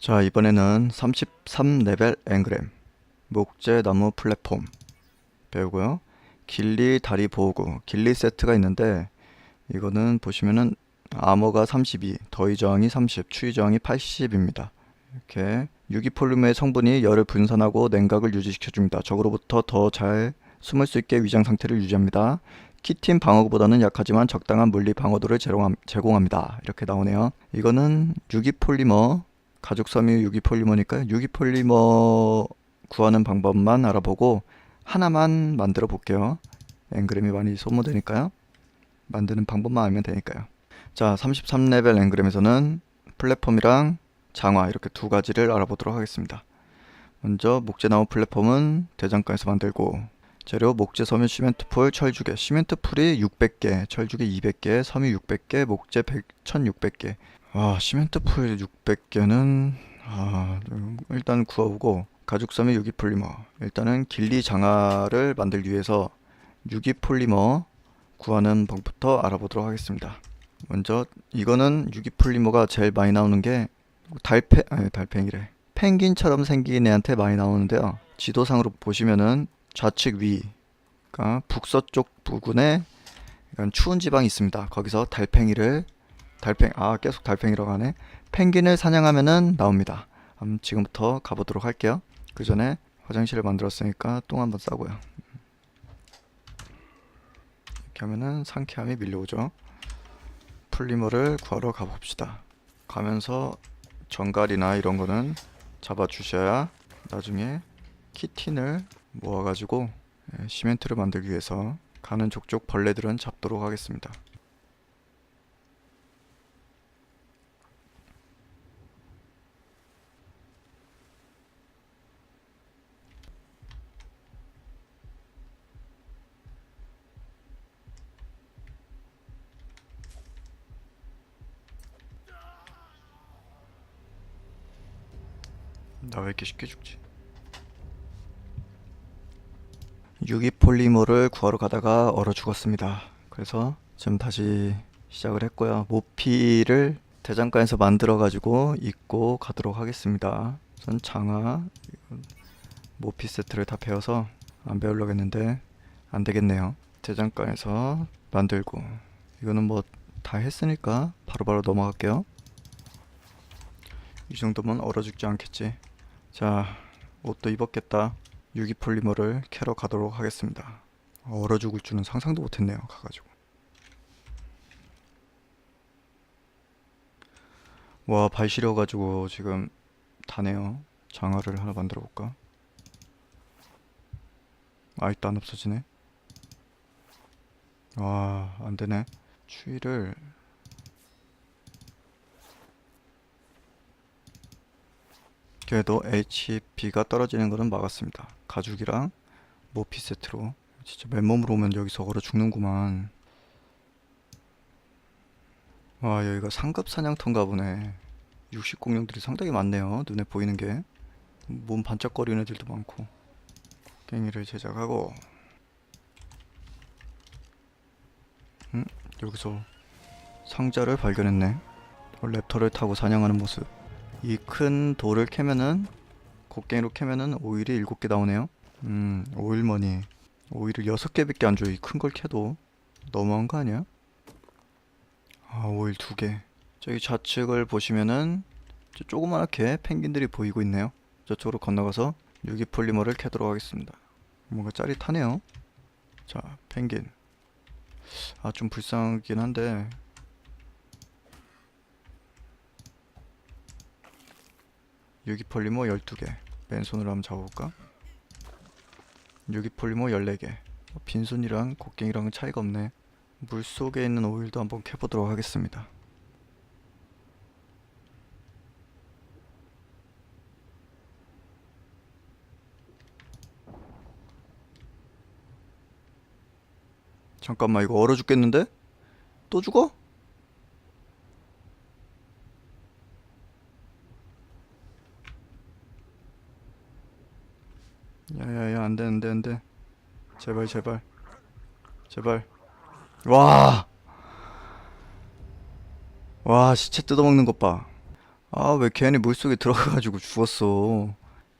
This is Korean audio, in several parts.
자, 이번에는 33레벨 앵그램 목재나무 플랫폼 배우고요. 길리 다리 보호구, 길리 세트가 있는데 이거는 보시면은 아머가 32, 더위 저항이 30, 추위 저항이 80입니다. 이렇게 유기폴리머의 성분이 열을 분산하고 냉각을 유지시켜 줍니다. 적으로부터 더 잘 숨을 수 있게 위장 상태를 유지합니다. 키틴 방어구보다는 약하지만 적당한 물리 방어도를 제공합니다. 이렇게 나오네요. 이거는 유기폴리머 가죽 섬유 유기폴리머니까 유기폴리머 구하는 방법만 알아보고 하나만 만들어 볼게요. 앵그램이 많이 소모되니까요. 만드는 방법만 알면 되니까요. 자, 33레벨 앵그램에서는 플랫폼이랑 장화 이렇게 두 가지를 알아보도록 하겠습니다. 먼저 목재 나무 플랫폼은 대장간에서 만들고 재료 목재 섬유 시멘트 풀 철주개 시멘트 풀이 600개 철주개 200개 섬유 600개 목재 100, 1600개 아 시멘트 풀 600개는 아 일단 구하고 가죽 섬유 유기 폴리머. 일단은 길리 장화를 만들기 위해서 유기 폴리머 구하는 방법부터 알아보도록 하겠습니다. 먼저 이거는 유기 폴리머가 제일 많이 나오는 게 달팽 아니 달팽이래. 펭귄처럼 생긴 애한테 많이 나오는데요. 지도상으로 보시면은 좌측 위, 그러니까 북서쪽 부근에 약간 추운 지방이 있습니다. 거기서 달팽이를 달팽 아 계속 달팽이라고 하네. 펭귄을 사냥하면은 나옵니다. 그럼 지금부터 가보도록 할게요. 그 전에 화장실을 만들었으니까 똥 한번 싸고요. 이렇게 하면은 상쾌함이 밀려오죠. 풀리머를 구하러 가봅시다. 가면서 정갈이나 이런 거는 잡아 주셔야 나중에 키틴을 모아가지고 예, 시멘트를 만들기 위해서 가는 족족 벌레들은 잡도록 하겠습니다. 나 왜 이렇게 쉽게 죽지? 유기폴리머를 구하러 가다가 얼어 죽었습니다. 그래서 지금 다시 시작을 했고요. 모피를 대장간에서 만들어 가지고 입고 가도록 하겠습니다. 전 장화 모피 세트를 다 배워서 안 배우려고 했는데 안 되겠네요. 대장간에서 만들고 이거는 뭐 다 했으니까 바로바로 넘어갈게요. 이 정도면 얼어 죽지 않겠지. 자, 옷도 입었겠다. 유기폴리머를 캐러 가도록 하겠습니다. 얼어 죽을 줄은 상상도 못했네요. 가가지고. 와, 발 시려가지고 지금 다네요. 장화를 하나 만들어 볼까? 아직도 안 없어지네. 와, 안 되네. 추위를 그래도 HP가 떨어지는 거는 막았습니다. 가죽이랑 모피 세트로 진짜 맨몸으로 오면 여기서 얼어 죽는구만. 와 여기가 상급 사냥터인가 보네. 육식 공룡들이 상당히 많네요. 눈에 보이는 게. 몸 반짝거리는 애들도 많고. 깽이를 제작하고. 음, 여기서 상자를 발견했네. 어, 랩터를 타고 사냥하는 모습. 이 큰 돌을 캐면은 곡괭이로 캐면은 오일이 일곱 개 나오네요. 음, 오일머니. 오일을 여섯 개밖에 안 줘요. 이 큰 걸 캐도 너무한 거 아니야? 아, 오일 두 개. 저기 좌측을 보시면은 저 조그맣게 펭귄들이 보이고 있네요. 저쪽으로 건너가서 유기폴리머를 캐도록 하겠습니다. 뭔가 짜릿하네요. 자, 펭귄. 아, 좀 불쌍하긴 한데 유기폴리머 12개 맨손으로 한번 잡아볼까? 유기폴리머 14개 어, 빈손이랑 곡괭이랑은 차이가 없네 물속에 있는 오일도 한번 캐보도록 하겠습니다 잠깐만 이거 얼어 죽겠는데? 또 죽어? 야야야 안돼 안돼 안돼 제발 제발 제발 와! 와 시체 뜯어먹는 것 봐 아, 왜 괜히 물속에 들어가가지고 죽었어.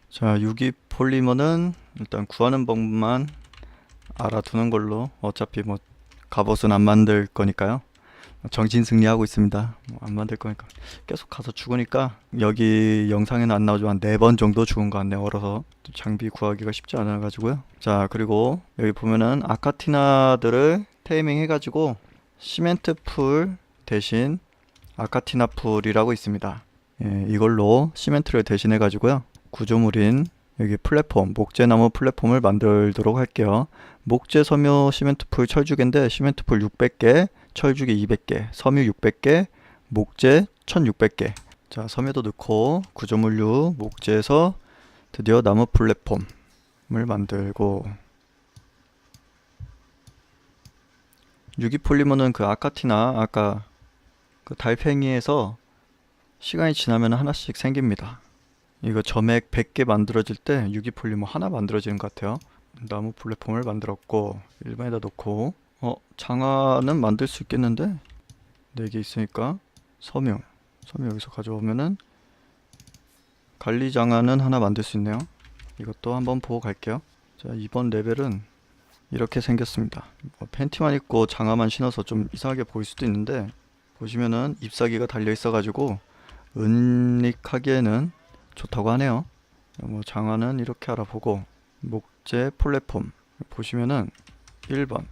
자, 유기 폴리머는 일단 구하는 법만 알아두는 걸로 어차피 뭐 갑옷은 안 만들 거니까요. 정신 승리하고 있습니다. 뭐안 만들 거니까 계속 가서 죽으니까 여기 영상에는 안 나오지만 네 번 정도 죽은 것 같네요. 얼어서 장비 구하기가 쉽지 않아 가지고요. 자 그리고 여기 보면은 아카티나들을 테이밍 해가지고 시멘트 풀 대신 아카티나 풀이라고 있습니다. 예, 이걸로 시멘트를 대신해 가지고요. 구조물인 여기 플랫폼 목재나무 플랫폼을 만들도록 할게요. 목재 섬유 시멘트 풀 철주기인데 시멘트 풀 600개, 철주기 200개, 섬유 600개, 목재 1600개. 자, 섬유도 넣고 구조물류 목재에서 드디어 나무 플랫폼을 만들고 유기 폴리머는 그 아카티나 아까 그 달팽이에서 시간이 지나면 하나씩 생깁니다. 이거 점액 100개 만들어질 때 유기 폴리머 하나 만들어지는 것 같아요. 나무 플랫폼을 만들었고 일반에다 놓고 어 장화는 만들 수 있겠는데 4개 있으니까 섬유 섬유 여기서 가져오면은 관리 장화는 하나 만들 수 있네요. 이것도 한번 보고 갈게요. 자 이번 레벨은 이렇게 생겼습니다. 뭐 팬티만 입고 장화만 신어서 좀 이상하게 보일 수도 있는데 보시면은 잎사귀가 달려 있어 가지고 은닉하기에는 좋다고 하네요. 뭐 장화는 이렇게 알아보고 목재 플랫폼 보시면은 1번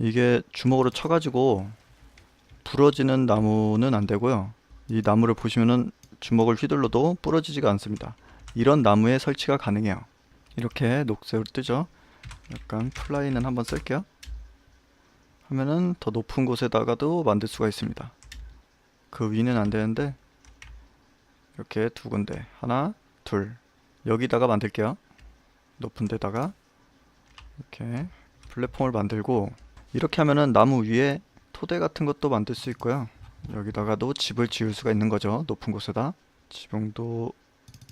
이게 주먹으로 쳐가지고 부러지는 나무는 안 되고요. 이 나무를 보시면은 주먹을 휘둘러도 부러지지가 않습니다. 이런 나무에 설치가 가능해요. 이렇게 녹색으로 뜨죠. 약간 플라이는 한번 쓸게요. 하면은 더 높은 곳에다가도 만들 수가 있습니다. 그 위는 안 되는데 이렇게 두 군데 하나 둘 여기다가 만들게요 높은 데다가 이렇게 플랫폼을 만들고 이렇게 하면은 나무 위에 토대 같은 것도 만들 수 있고요 여기다가도 집을 지을 수가 있는 거죠 높은 곳에다 지붕도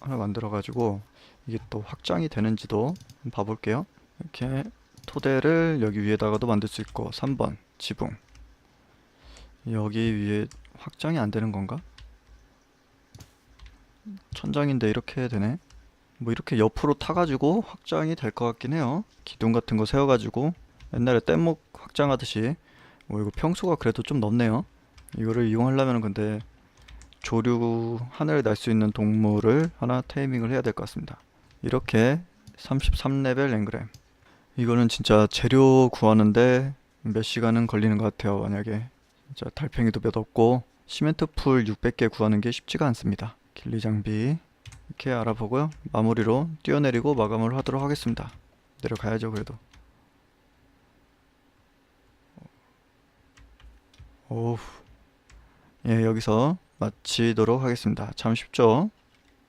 하나 만들어 가지고 이게 또 확장이 되는지도 봐볼게요 이렇게 토대를 여기 위에다가도 만들 수 있고 3번 지붕 여기 위에 확장이 안 되는 건가? 천장인데 이렇게 되네. 뭐 이렇게 옆으로 타가지고 확장이 될 것 같긴 해요. 기둥 같은 거 세워가지고 옛날에 뗏목 확장하듯이 뭐 이거 평수가 그래도 좀 넓네요. 이거를 이용하려면 근데 조류 하늘에 날 수 있는 동물을 하나 테이밍을 해야 될 것 같습니다. 이렇게 33레벨 앵그램. 이거는 진짜 재료 구하는데 몇 시간은 걸리는 것 같아요. 만약에 진짜 달팽이도 몇 없고 시멘트 풀 600개 구하는 게 쉽지가 않습니다. 길리 장비 이렇게 알아보고요. 마무리로 뛰어내리고 마감을 하도록 하겠습니다. 내려가야죠 그래도. 오우. 예 여기서 마치도록 하겠습니다. 참 쉽죠?